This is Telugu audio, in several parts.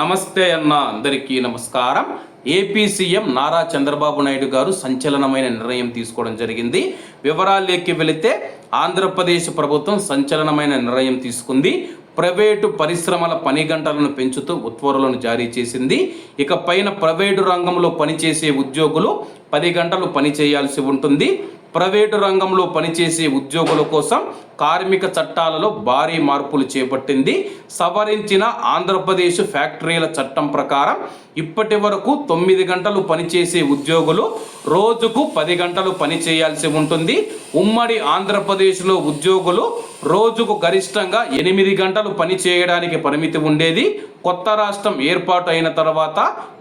నమస్తే అన్న అందరికీ నమస్కారం. ఏపీ సీఎం నారా చంద్రబాబు నాయుడు గారు సంచలనమైన నిర్ణయం తీసుకోవడం జరిగింది. వివరాల్లోకి వెళితే ఆంధ్రప్రదేశ్ ప్రభుత్వం సంచలనమైన నిర్ణయం తీసుకుంది. ప్రైవేటు పరిశ్రమల పని గంటలను పెంచుతూ ఉత్తర్వులను జారీ చేసింది. ఇక పైన ప్రైవేటు రంగంలో పనిచేసే ఉద్యోగులు పది గంటలు పని చేయాల్సి ఉంటుంది. ప్రైవేటు రంగంలో పనిచేసే ఉద్యోగుల కోసం కార్మిక చట్టాలలో భారీ మార్పులు చేపట్టింది. సవరించిన ఆంధ్రప్రదేశ్ ఫ్యాక్టరీల చట్టం ప్రకారం ఇప్పటి వరకు తొమ్మిది గంటలు పనిచేసే ఉద్యోగులు రోజుకు పది గంటలు పని చేయాల్సి ఉంటుంది. ఉమ్మడి ఆంధ్రప్రదేశ్లో ఉద్యోగులు రోజుకు గరిష్టంగా ఎనిమిది గంటలు పని చేయడానికి పరిమితి ఉండేది. కొత్త రాష్ట్రం ఏర్పాటు అయిన తర్వాత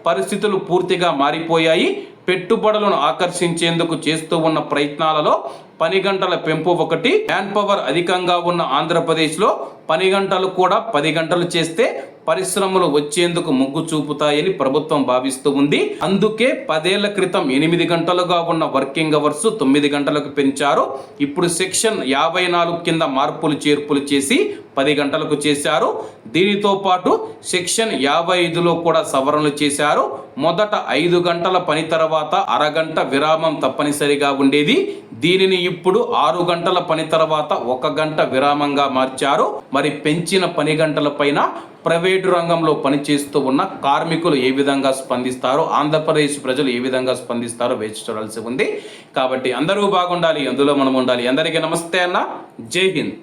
పరిస్థితులు పూర్తిగా మారిపోయాయి. పెట్టుబడులను ఆకర్షించేందుకు చేస్తూ ఉన్న ప్రయత్నాలలో పని గంటల పెంపు ఒకటి. మ్యాన్ పవర్ అధికంగా ఉన్న ఆంధ్రప్రదేశ్లో పని గంటలు కూడా పది గంటలు చేస్తే పరిశ్రమలు వచ్చేందుకు మొగ్గు చూపుతాయని ప్రభుత్వం భావిస్తూ ఉంది. అందుకే పదేళ్ళ క్రితం ఎనిమిది గంటలుగా ఉన్న వర్కింగ్ అవర్స్ తొమ్మిది గంటలకు పెంచారు. ఇప్పుడు సెక్షన్ యాభై నాలుగు కింద మార్పులు చేర్పులు చేసి పది గంటలకు చేశారు. దీనితో పాటు సెక్షన్ యాభై ఐదులో కూడా సవరణలు చేశారు. మొదట ఐదు గంటల పని తర్వాత అరగంట విరామం తప్పనిసరిగా ఉండేది. దీనిని ఇప్పుడు ఆరు గంటల పని తర్వాత ఒక గంట విరామంగా మార్చారు. మరి పెంచిన పని గంటల పైన ప్రైవేటు రంగంలో పనిచేస్తూ ఉన్న కార్మికులు ఏ విధంగా స్పందిస్తారో ఆంధ్రప్రదేశ్ ప్రజలు ఏ విధంగా స్పందిస్తారో వేచి చూడాల్సి ఉంది. కాబట్టి అందరూ బాగుండాలి అందులో మనం ఉండాలి. అందరికీ నమస్తే అన్న. జై హింద్.